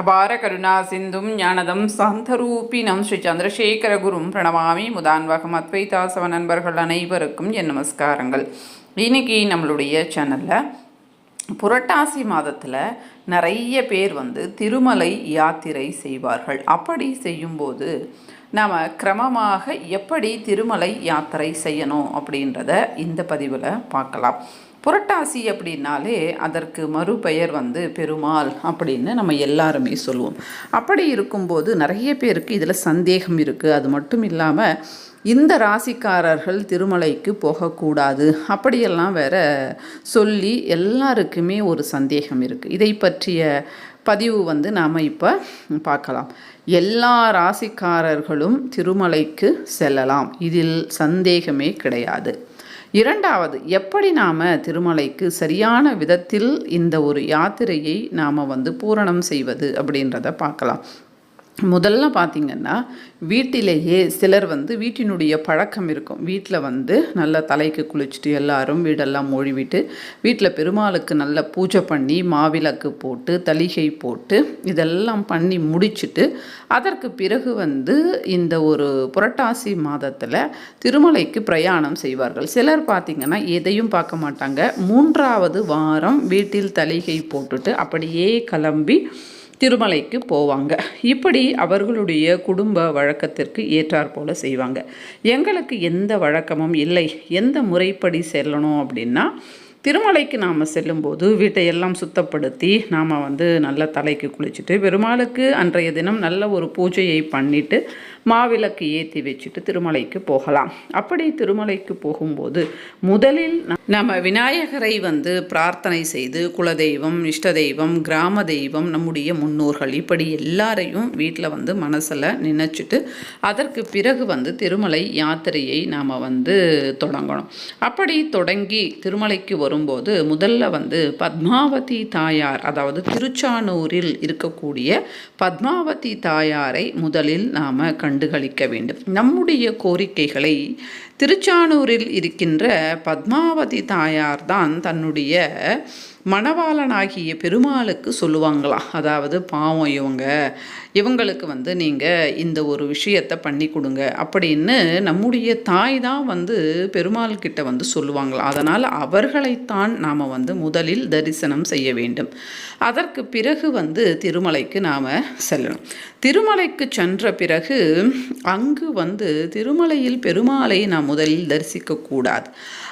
அபார கருணா சிந்தும் ஞானதம் சாந்தரூபினம் ஸ்ரீ சந்திரசேகர குரும் பிரணவாமி முதான்வகம் அத்வைதாசவ நண்பர்கள் அனைவருக்கும் என் நமஸ்காரங்கள். இன்னைக்கு நம்மளுடைய சேனலில் புரட்டாசி மாதத்தில் நிறைய பேர் வந்து திருமலை யாத்திரை செய்வார்கள். அப்படி செய்யும்போது நாம் கிரமமாக எப்படி திருமலை யாத்திரை செய்யணும் அப்படின்றத இந்த பதிவில் பார்க்கலாம். புரட்டாசி அப்படின்னாலே அதற்கு மறுபெயர் வந்து பெருமாள் அப்படின்னு நம்ம எல்லாருமே சொல்லுவோம். அப்படி இருக்கும்போது நிறைய பேருக்கு இதில் சந்தேகம் இருக்குது அது மட்டும் இல்லாமல் இந்த ராசிக்காரர்கள் திருமலைக்கு போகக்கூடாது அப்படியெல்லாம் வேற சொல்லி எல்லாருக்குமே ஒரு சந்தேகம் இருக்குது இதை பற்றிய பதிவு வந்து நாம் இப்போ பார்க்கலாம். எல்லா ராசிக்காரர்களும் திருமலைக்கு செல்லலாம். இதில் சந்தேகமே கிடையாது. இரண்டாவது எப்படி நாம் திருமலைக்கு சரியான விதத்தில் இந்த ஒரு யாத்திரையை நாம் வந்து பூரணம் செய்வது அப்படின்றத பார்க்கலாம். முதல்ல பார்த்திங்கன்னா வீட்டிலேயே சிலர் வந்து வீட்டினுடைய பழக்கம் இருக்கும். வீட்டில் வந்து நல்ல தலைக்கு குளிச்சுட்டு எல்லாரும் வீடெல்லாம் மொழிவிட்டு வீட்டில் பெருமாளுக்கு நல்ல பூஜை பண்ணி மாவிளக்கு போட்டு தலிகை போட்டு இதெல்லாம் பண்ணி முடிச்சுட்டு அதற்கு பிறகு வந்து இந்த ஒரு புரட்டாசி மாதத்தில் திருமலைக்கு பிரயாணம் செய்வார்கள். சிலர் பார்த்திங்கன்னா எதையும் பார்க்க மாட்டாங்க. மூன்றாவது வாரம் வீட்டில் தலிகை போட்டுட்டு அப்படியே கிளம்பி திருமலைக்கு போவாங்க. இப்படி அவர்களுடைய குடும்ப வழக்கத்திற்கு ஏற்றாற் போல செய்வாங்க. எங்களுக்கு எந்த வழக்கமும் இல்லை. எந்த முறைப்படி செல்லணும் அப்படின்னா திருமலைக்கு நாம் செல்லும்போது வீட்டையெல்லாம் சுத்தப்படுத்தி நாம் வந்து நல்ல தலைக்கு குளிச்சுட்டு பெருமாளுக்கு அன்றைய தினம் நல்ல ஒரு பூஜையை பண்ணிவிட்டு மாவிளக்கு ஏற்றி வச்சுட்டு திருமலைக்கு போகலாம். அப்படி திருமலைக்கு போகும்போது முதலில் நம்ம விநாயகரை வந்து பிரார்த்தனை செய்து குலதெய்வம் இஷ்ட தெய்வம் கிராம தெய்வம் நம்முடைய முன்னோர்கள் இப்படி எல்லாரையும் வீட்டில் வந்து மனசில் நினச்சிட்டு அதற்கு பிறகு வந்து திருமலை யாத்திரையை நாம் வந்து தொடங்கணும். அப்படி தொடங்கி திருமலைக்கு வரும் வரும்போது முதல்ல வந்து பத்மாவதி தாயார் அதாவது திருச்சானூரில் இருக்கக்கூடிய பத்மாவதி தாயாரை முதலில் நாம் கண்டுகளிக்க வேண்டும். நம்முடைய கோரிக்கைகளை திருச்சானூரில் இருக்கின்ற பத்மாவதி தாயார் தான் தன்னுடைய மணவாளனாகிய பெருமாளுக்கு சொல்லுவாங்களாம். அதாவது பாவம் இவங்க. இவங்களுக்கு வந்து நீங்கள் இந்த ஒரு விஷயத்தை பண்ணி கொடுங்க அப்படின்னு நம்முடைய தாய் தான் வந்து பெருமாள் கிட்ட வந்து சொல்லுவாங்களாம். அதனால் அவர்களைத்தான் நாம் வந்து முதலில் தரிசனம் செய்ய வேண்டும். அதற்கு பிறகு வந்து திருமலைக்கு நாம் செல்லணும். திருமலைக்கு சென்ற பிறகு அங்கு வந்து திருமலையில் பெருமாளை நாம் முதலில் தரிசிக்கக்கூடாது.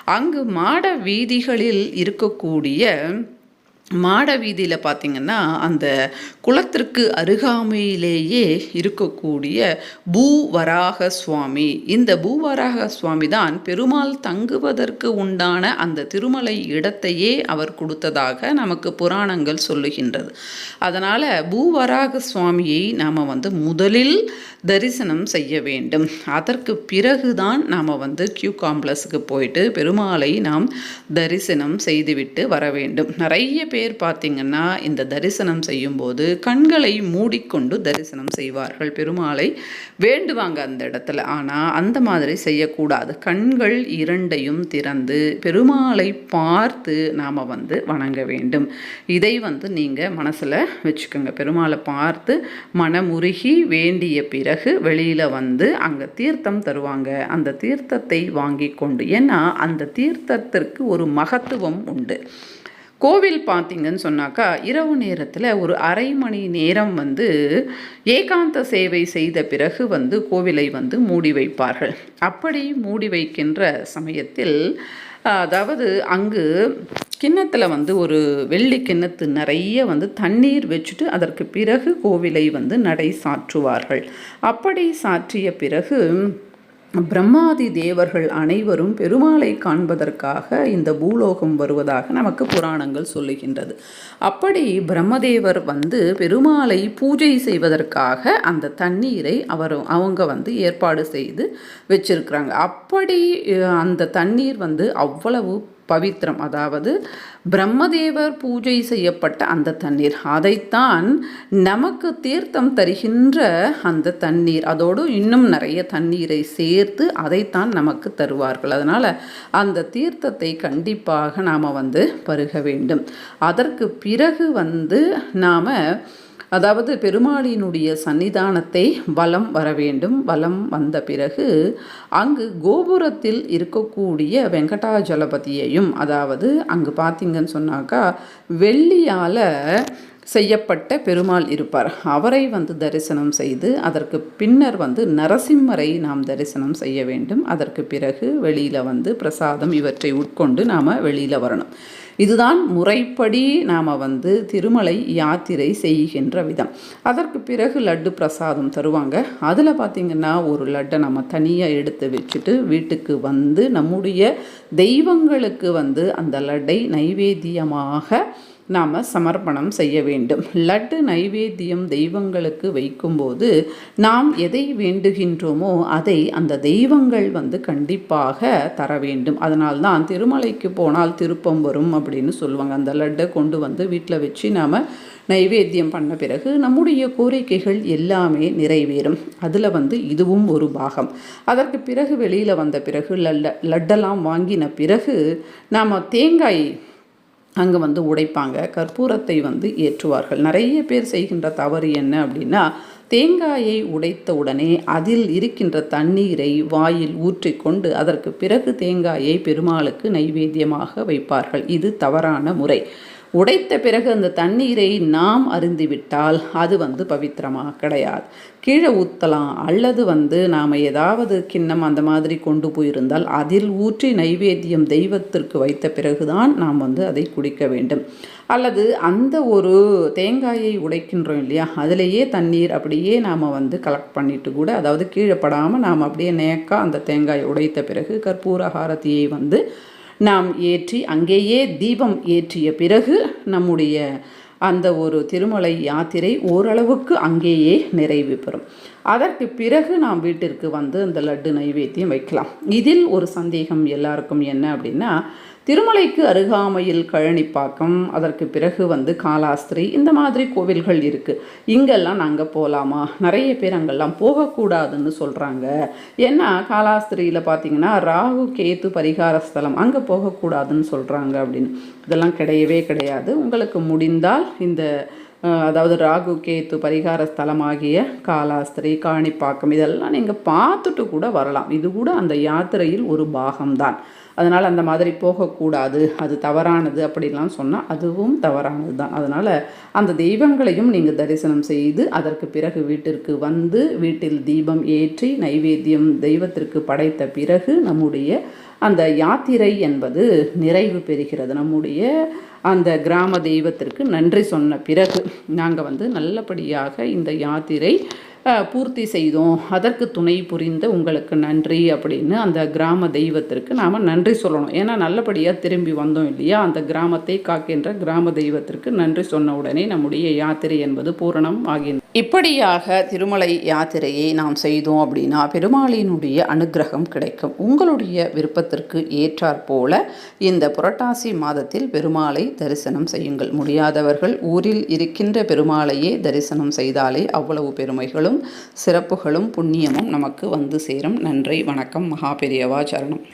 அங்கு மாட வீதிகளில் இருக்கக்கூடிய மாட வீதியில் பார்த்திங்கன்னா அந்த குளத்திற்கு அருகாமையிலேயே இருக்கக்கூடிய பூவராக சுவாமி இந்த பூவராக சுவாமி தான் பெருமாள் தங்குவதற்கு உண்டான அந்த திருமலை இடத்தையே அவர் கொடுத்ததாக நமக்கு புராணங்கள் சொல்லுகின்றது. அதனால் பூவராக சுவாமியை நாம் வந்து முதலில் தரிசனம் செய்ய வேண்டும். அதற்கு பிறகுதான் நாம் வந்து கியூ காம்ப்ளஸுக்கு போயிட்டு பெருமாளை நாம் தரிசனம் செய்துவிட்டு வர வேண்டும். நிறைய பேர் பார்த்திங்கன்னா இந்த தரிசனம் செய்யும்போது கண்களை மூடிக்கொண்டு தரிசனம் செய்வார்கள். பெருமாளை வேண்டுவாங்க அந்த இடத்துல. ஆனால் அந்த மாதிரி செய்யக்கூடாது. கண்கள் இரண்டையும் திறந்து பெருமாளை பார்த்து நாம் வந்து வணங்க வேண்டும். இதை வந்து நீங்கள் மனசில் வச்சுக்கோங்க. பெருமாளை பார்த்து மனமுருகி வேண்டிய பிறகு வெளியில் வந்து அங்கே தீர்த்தம் தருவாங்க. அந்த தீர்த்தத்தை வாங்கி கொண்டு ஏன்னா அந்த தீர்த்தத்திற்கு ஒரு மகத்துவம் உண்டு. கோவில் பார்த்தீங்கன்னு சொன்னாக்கா இரவு நேரத்தில் ஒரு அரை மணி நேரம் வந்து ஏகாந்த சேவை செய்த பிறகு வந்து கோவிலை வந்து மூடி வைப்பார்கள். அப்படி மூடி வைக்கின்ற சமயத்தில் அதாவது அங்கு கிண்ணத்தில் வந்து ஒரு வெள்ளி கிண்ணத்து நிறைய வந்து தண்ணீர் வச்சுட்டு அதற்கு பிறகு கோவிலை வந்து நடை சாற்றுவார்கள். அப்படி சாற்றிய பிறகு பிரம்மாதி தேவர்கள் அனைவரும் பெருமாளை காண்பதற்காக இந்த பூலோகம் வருவதாக நமக்கு புராணங்கள் சொல்லுகின்றது. அப்படி பிரம்மதேவர் வந்து பெருமாளை பூஜை செய்வதற்காக அந்த தண்ணீரை அவர் அவங்க வந்து ஏற்பாடு செய்து வச்சிருக்கிறாங்க. அப்படி அந்த தண்ணீர் வந்து அவ்வளவு பவித்திரம் அதாவது பிரம்மதேவர் பூஜை செய்யப்பட்ட அந்த தண்ணீர். அதைத்தான் நமக்கு தீர்த்தம் தருகின்ற அந்த தண்ணீர். அதோடு இன்னும் நிறைய தண்ணீரை சேர்த்து அதைத்தான் நமக்கு தருவார்கள். அதனால் அந்த தீர்த்தத்தை கண்டிப்பாக நாம் வந்து பருக வேண்டும். அதற்கு பிறகு வந்து நாம் அதாவது பெருமாளினுடைய சன்னிதானத்தை வலம் வர வேண்டும். வலம் வந்த பிறகு அங்கு கோபுரத்தில் இருக்கக்கூடிய வெங்கடாஜலபதியையும் அதாவது அங்கு பார்த்தீங்கன்னு சொன்னாக்கா வெள்ளியால் செய்யப்பட்ட பெருமாள் இருப்பார். அவரை வந்து தரிசனம் செய்து அதற்கு பின்னர் வந்து நரசிம்மரை நாம் தரிசனம் செய்ய வேண்டும். அதற்கு பிறகு வெளியில் வந்து பிரசாதம் இவற்றை உட்கொண்டு நாம் வெளியில் வரணும். இதுதான் முறைப்படி நாம் வந்து திருமலை யாத்திரை செய்கின்ற விதம். அதற்கு பிறகு லட்டு பிரசாதம் தருவாங்க. அதில் பார்த்திங்கன்னா ஒரு லட்டை நம்ம தனியாக எடுத்து வச்சுட்டு வீட்டுக்கு வந்து நம்முடைய தெய்வங்களுக்கு வந்து அந்த லட்டை நைவேத்தியமாக நாம் சமர்ப்பணம் செய்ய வேண்டும். லட்டு நைவேத்தியம் தெய்வங்களுக்கு வைக்கும்போது நாம் எதை வேண்டுகின்றோமோ அதை அந்த தெய்வங்கள் வந்து கண்டிப்பாக தர வேண்டும். அதனால்தான் திருமலைக்கு போனால் திருப்பம் வரும் அப்படின்னு சொல்லுவாங்க. அந்த லட்டை கொண்டு வந்து வீட்டில் வச்சு நாம் நைவேத்தியம் பண்ண பிறகு நம்முடைய கோரிக்கைகள் எல்லாமே நிறைவேறும். அதில் வந்து இதுவும் ஒரு பாகம். அதற்கு பிறகு வெளியில் வந்த பிறகு லட்ட லட்டெல்லாம் வாங்கின பிறகு நாம் தேங்காய் அங்கே வந்து உடைப்பாங்க. கற்பூரத்தை வந்து ஏற்றுவார்கள். நிறைய பேர் செய்கின்ற தவறு என்ன அப்படின்னா தேங்காயை உடைத்த உடனே அதில் இருக்கின்ற தண்ணீரை வாயில் ஊற்றிக்கொண்டு அதற்கு பிறகு தேங்காயை பெருமாளுக்கு நைவேத்தியமாக வைப்பார்கள். இது தவறான முறை. உடைத்த பிறகு அந்த தண்ணீரை நாம் அருந்திவிட்டால் அது வந்து பவித்திரமாக கிடையாது. கீழே ஊற்றலாம் அல்லது வந்து நாம் ஏதாவது கிண்ணம் அந்த மாதிரி கொண்டு போயிருந்தால் அதில் ஊற்றி நைவேத்தியம் தெய்வத்திற்கு வைத்த பிறகுதான் நாம் வந்து அதை குடிக்க வேண்டும். அல்லது அந்த ஒரு தேங்காயை உடைக்கின்றோம் இல்லையா? அதிலேயே தண்ணீர் அப்படியே நாம் வந்து கலெக்ட் பண்ணிட்டு கூட அதாவது கீழே படாமல் நாம் அப்படியே நேக்காக அந்த தேங்காயை உடைத்த பிறகு கற்பூர ஆரத்தியை வந்து நாம் ஏற்றி அங்கேயே தீபம் ஏற்றிய பிறகு நம்முடைய அந்த ஒரு திருமலை யாத்திரை ஓரளவுக்கு அங்கேயே நிறைவு பெறும். அதற்கு பிறகு நாம் வீட்டிற்கு வந்து அந்த லட்டு நைவேத்தியம் வைக்கலாம். இதில் ஒரு சந்தேகம் எல்லாருக்கும் என்ன அப்படின்னா திருமலைக்கு அருகாமையில் கழனிப்பாக்கம் அதற்கு பிறகு வந்து காலாஸ்திரி இந்த மாதிரி கோவில்கள் இருக்குது இங்கெல்லாம் நாங்கள் போகலாமா நிறைய பேர் அங்கெல்லாம் போகக்கூடாதுன்னு சொல்கிறாங்க ஏன்னா காலாஸ்திரியில் பார்த்தீங்கன்னா ராகு கேத்து பரிகார ஸ்தலம் அங்கே போகக்கூடாதுன்னு சொல்கிறாங்க அப்படின்னு. இதெல்லாம் கிடையவே கிடையாது. உங்களுக்கு முடிந்தால் இந்த அதாவது ராகு கேத்து பரிகார ஸ்தலமாகிய காலாஸ்திரி காணிப்பாக்கம் இதெல்லாம் நீங்கள் பார்த்துட்டு கூட வரலாம். இது கூட அந்த யாத்திரையில் ஒரு பாகம்தான். அதனால் அந்த மாதிரி போகக்கூடாது அது தவறானது அப்படிலாம் சொன்னால் அதுவும் தவறானது தான் அதனால் அந்த தெய்வங்களையும் நீங்கள் தரிசனம் செய்து அதற்கு பிறகு வீட்டிற்கு வந்து வீட்டில் தீபம் ஏற்றி நைவேத்தியம் தெய்வத்திற்கு படைத்த பிறகு நம்முடைய அந்த யாத்திரை என்பது நிறைவு பெறுகிறது. நம்முடைய அந்த கிராம தெய்வத்திற்கு நன்றி சொன்ன பிறகு நாங்கள் வந்து நல்லபடியாக இந்த யாத்திரை பூர்த்தி செய்தோம். அதற்கு துணை புரிந்த உங்களுக்கு நன்றி அப்படின்னு அந்த கிராம தெய்வத்திற்கு நாம் நன்றி சொல்லணும். ஏன்னா நல்லபடியாக திரும்பி வந்தோம் இல்லையா? அந்த கிராமத்தை காக்கின்ற கிராம தெய்வத்திற்கு நன்றி சொன்ன உடனே நம்முடைய யாத்திரை என்பது பூரணம் ஆகின்றது இப்படியாக திருமலை யாத்திரையை நாம் செய்தோம் அப்படின்னா பெருமாளினுடைய அனுகிரகம் கிடைக்கும். உங்களுடைய விருப்பத்திற்கு ஏற்றாற் போல இந்த புரட்டாசி மாதத்தில் பெருமாளை தரிசனம் செய்யுங்கள். முடியாதவர்கள் ஊரில் இருக்கின்ற பெருமாளையே தரிசனம் செய்தாலே அவ்வளவு பெருமைகளும் சிறப்புகளும் புண்ணியமும் நமக்கு வந்து சேரும். நன்றி வணக்கம் மகாபெரியவா சரணம்.